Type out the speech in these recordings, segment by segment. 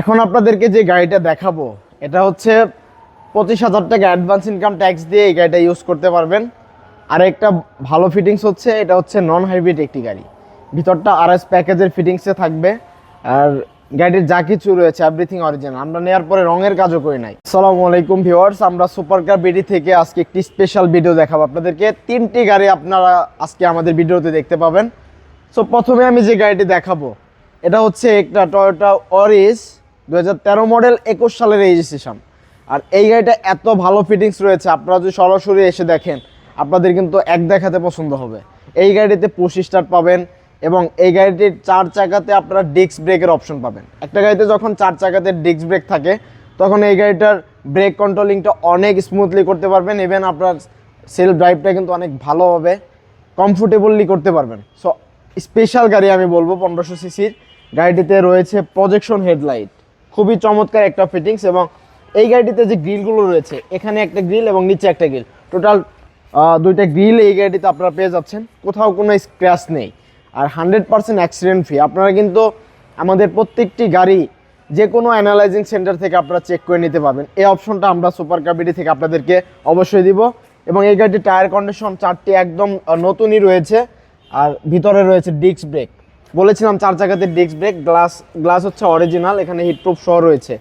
এখন আপনাদেরকে যে গাড়িটা দেখাবো, এটা হচ্ছে পঁচিশ হাজার টাকা অ্যাডভান্স ইনকাম ট্যাক্স দিয়ে এই গাড়িটা ইউজ করতে পারবেন। আর একটা ভালো ফিটিংস হচ্ছে, এটা হচ্ছে নন হাইব্রিড একটি গাড়ি। ভিতরটা আর এস প্যাকেজের ফিটিংসে থাকবে। আর গাড়ির যা কিছু রয়েছে এভরিথিং অরিজিনাল আমরা নেওয়ার পরে রঙের কাজও করি নাই। সালামু আলাইকুম ভিউয়ার্স আমরা সুপার কার বিডি থেকে আজকে একটি স্পেশাল ভিডিও দেখাবো আপনাদেরকে। তিনটি গাড়ি আপনারা আজকে আমাদের ভিডিওতে দেখতে পাবেন। সো প্রথমে আমি যে গাড়িটি দেখাবো, এটা হচ্ছে একটা টয়োটা অরিস দু হাজার তেরো মডেল একুশ সালের রেজিস্ট্রেশন আর এই গাড়িটা এত ভালো ফিটিংস রয়েছে, আপনারা যদি সরাসরি এসে দেখেন, আপনাদের কিন্তু এক দেখাতে পছন্দ হবে। এই গাড়িতে পুশ স্টার্ট পাবেন এবং এই গাড়িটির চার চাকাতে আপনারা ডিস্ক ব্রেকের অপশন পাবেন। একটা গাড়িতে যখন চার চাকাতে ডিস্ক ব্রেক থাকে, তখন এই গাড়িটার ব্রেক কন্ট্রোলিংটা অনেক স্মুথলি করতে পারবেন। ইভেন আপনার সেলফ ড্রাইভটা কিন্তু অনেক ভালো হবে কমফোর্টেবলি করতে পারবেন। সো স্পেশাল গাড়ি আমি বলব, পনেরোশো সিসির গাড়িটিতে রয়েছে প্রজেকশন হেডলাইট খুবই চমৎকার একটা ফিটিংস এবং এই গাড়িটিতে যে গ্রিলগুলো রয়েছে, এখানে একটা গ্রিল এবং নিচে একটা গ্রিল টোটাল দুইটা গ্রিল এই গাড়িটিতে আপনারা পেয়ে যাচ্ছেন। কোথাও কোনো স্ক্র্যাচ নেই। আর হান্ড্রেড পার্সেন্ট অ্যাক্সিডেন্ট ফ্রি আপনারা কিন্তু আমাদের প্রত্যেকটি গাড়ি যে কোনো অ্যানালাইজিং সেন্টার থেকে আপনারা চেক করে নিতে পারবেন। এই অপশনটা আমরা সুপার কাবিটি থেকে আপনাদেরকে অবশ্যই দিব। এবং এই গাড়িটির টায়ার কন্ডিশন চারটি একদম নতুনই রয়েছে। আর ভিতরে রয়েছে ডিস্ক ব্রেক বলেছিলাম চার চাকাতে ডিস্ক ব্রেক গ্লাস গ্লাস হচ্ছে অরিজিনাল এখানে হিটপ্রুফ সহ রয়েছে।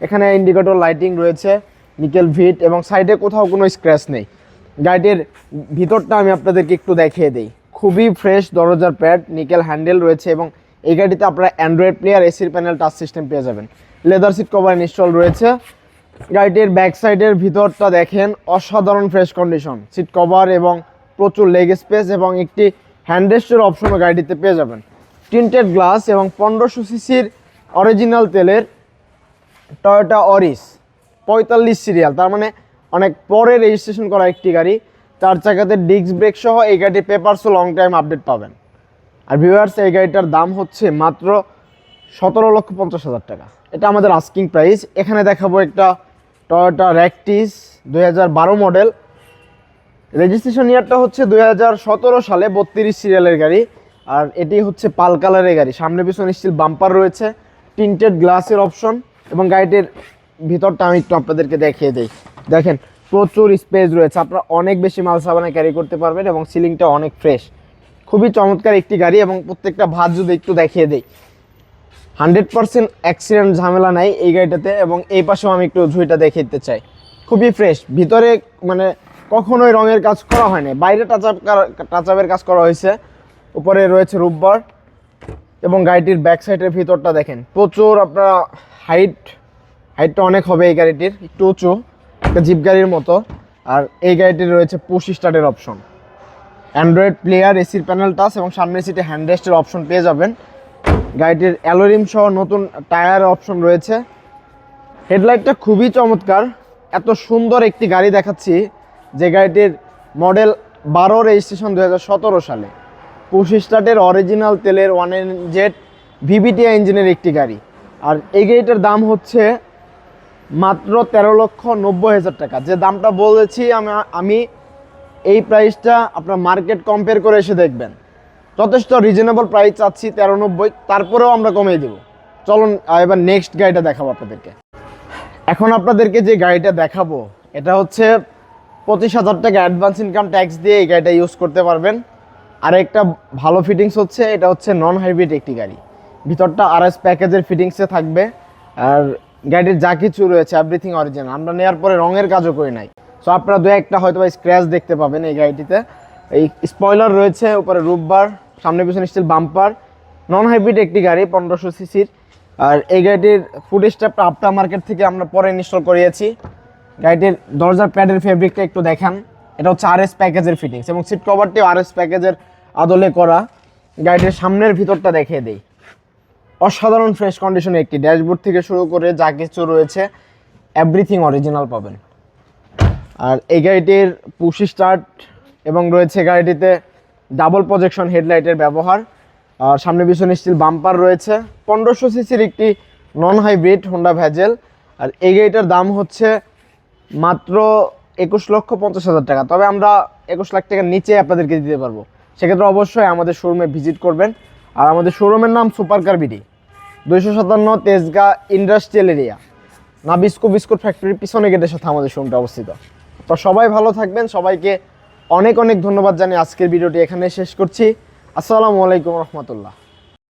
এখানে ইন্ডিকেটর লাইটিং রয়েছে নিকেল ভিট এবং সাইডে কোথাও কোনো স্ক্র্যাচ নেই। গাড়িটির ভিতরটা আমি আপনাদেরকে একটু দেখিয়ে দিই। খুবই ফ্রেশ দরজার প্যাড নিকেল হ্যান্ডেল রয়েছে এবং এই গাড়িতে আপনারা অ্যান্ড্রয়েড প্লেয়ার এসির প্যানেল টাচ সিস্টেম পেয়ে যাবেন। লেদার সিট কভার ইনস্টল রয়েছে। গাড়িটির ব্যাক সাইডের ভিতরটা দেখেন, অসাধারণ ফ্রেশ কন্ডিশন সিট কভার এবং প্রচুর লেগ স্পেস এবং একটি হ্যান্ডরেস্টের অপশনও গাড়িটিতে পেয়ে যাবেন। টিন্টেড গ্লাস এবং পনেরোশো সিসির অরিজিনাল তেলের টয়োটা অরিস পঁয়তাল্লিশ সিরিয়াল তার মানে অনেক পরে রেজিস্ট্রেশন করা একটি গাড়ি। চার চাকাতে ডিস্ক ব্রেক সহ এই গাড়ির পেপারসও লং টাইম আপডেট পাবেন। আর ভিউয়ার্স এই গাড়িটার দাম হচ্ছে মাত্র সতেরো লক্ষ পঞ্চাশ হাজার টাকা। এটা আমাদের আস্কিং প্রাইস এখানে দেখাবো একটা টয়োটা র্যাকটিস দু হাজার বারো মডেল রেজিস্ট্রেশন ইয়ারটা হচ্ছে দু হাজার সতেরো সালে, বত্রিশ সিরিয়ালের গাড়ি। আর এটি হচ্ছে পাল কালারের গাড়ি। সামনে পিছনে স্টিল বাম্পার রয়েছে টিন্টেড গ্লাসের অপশন এবং গাড়িটির ভিতরটা আমি একটু আপনাদেরকে দেখিয়ে দিই। দেখেন, প্রচুর স্পেস রয়েছে। আপনারা অনেক বেশি মাল সাবানে ক্যারি করতে পারবেন এবং সিলিংটা অনেক ফ্রেশ খুবই চমৎকার একটি গাড়ি এবং প্রত্যেকটা ভাত যদি একটু দেখিয়ে দিই। হান্ড্রেড পার্সেন্ট অ্যাক্সিডেন্ট ঝামেলা নাই এই গাড়িটাতে এবং এই পাশেও আমি একটু ঝুঁইটা দেখে দিতে চাই। খুবই ফ্রেশ ভিতরে মানে কখনোই রঙের কাজ করা হয়নি বাইরে টাচ আপ টাচ আপের কাজ করা হয়েছে। উপরে রয়েছে রূপবার এবং গাড়িটির ব্যাক সাইডের ভিতরটা দেখেন। প্রচুর আপনারা হাইট হাইটটা অনেক হবে এই গাড়িটির, একটু উঁচু, একটা জিপ গাড়ির মতো। আর এই গাড়িটির রয়েছে পুশ স্টার্টের অপশন অ্যান্ড্রয়েড প্লেয়ার এসির প্যানেল টাচ এবং সামনের সিটে হ্যান্ডরেস্টের অপশন পেয়ে যাবেন। গাড়িটির অ্যালোরিম সহ নতুন টায়ার অপশন রয়েছে। হেডলাইটটা খুবই চমৎকার। এত সুন্দর একটি গাড়ি দেখাচ্ছি, যে গাড়িটির মডেল বারো রেজিস্ট্রেশন দু হাজার সতেরো সালে। পুশ স্টার্টের অরিজিনাল তেলের ওয়ান এন জেড ভিভিটিআই ইঞ্জিনের একটি গাড়ি। আর এই গাড়িটার দাম হচ্ছে মাত্র তেরো লক্ষ নব্বই হাজার টাকা। যে দামটা বলেছি আমি আমি এই প্রাইসটা আপনার মার্কেট কম্পেয়ার করে এসে দেখবেন। যথেষ্ট রিজনেবল প্রাইস চাচ্ছি তেরো নব্বই, তারপরেও আমরা কমিয়ে দেবো। চলুন এবার নেক্সট গাড়িটা দেখাবো আপনাদেরকে। এখন আপনাদেরকে যে গাড়িটা দেখাবো, এটা হচ্ছে পঁচিশ হাজার টাকা অ্যাডভান্স ইনকাম ট্যাক্স দিয়ে এই গাড়িটা ইউজ করতে পারবেন। আর একটা ভালো ফিটিংস হচ্ছে, এটা হচ্ছে নন হাইব্রিড একটি গাড়ি। ভিতরটা আর এস প্যাকেজের ফিটিংসে থাকবে, আর গাড়ির যা কিছু রয়েছে এভরিথিং অরিজিনাল আমরা নেওয়ার পরে রঙের কাজও করি নাই। সো আপনারা দু একটা হয়তো স্ক্র্যাচ দেখতে পাবেন এই গাড়িটিতে। এই স্পয়লার রয়েছে, উপরে রূপবার সামনে পিছনে স্টিল বাম্পার নন হাইব্রিড একটি গাড়ি, পনেরোশো সিসির আর এই গাড়িটির ফুড স্টেপটা আফটার মার্কেট থেকে আমরা পরে ইনস্টল করিয়েছি। গাড়িটির দরজার প্যাডের ফেব্রিকটা একটু দেখান। এটা হচ্ছে আর এস প্যাকেজের ফিটিংস এবং সিট কভারটিও আর এস প্যাকেজের আদলে করা। গাড়িটির সামনের ভিতরটা দেখিয়ে দেই। অসাধারণ ফ্রেশ কন্ডিশনে একটি ড্যাশবোর্ড থেকে শুরু করে যা কিছু রয়েছে এভরিথিং অরিজিনাল পাবেন। আর এই গাড়িটির পুশ স্টার্ট এবং রয়েছে গাড়িটিতে ডাবল প্রজেকশন হেডলাইটের ব্যবহার। আর সামনে পিছনে স্টিল বাম্পার রয়েছে। পনেরোশো সিসির একটি নন হাইব্রিড হোন্ডা ভ্যাজেল আর এই গাড়িটার দাম হচ্ছে মাত্র একুশ লক্ষ পঞ্চাশ হাজার টাকা। তবে আমরা একুশ লাখ টাকার নিচে আপনাদেরকে দিতে পারব। সেক্ষেত্রে অবশ্যই আমাদের শোরুমে ভিজিট করবেন। আর আমাদের শোরুমের নাম সুপার কার বিডি। দুইশো সাতান্ন Tejgaon industrial area. Nabisco biscuit ফ্যাক্টরির পিছনে গেটের সাথে আমাদের শোরুমটা অবস্থিত। তো সবাই ভালো থাকবেন। সবাইকে অনেক অনেক ধন্যবাদ জানিয়ে আজকের ভিডিওটি এখানে শেষ করছি। আসসালামু আলাইকুম রহমতুল্লাহ।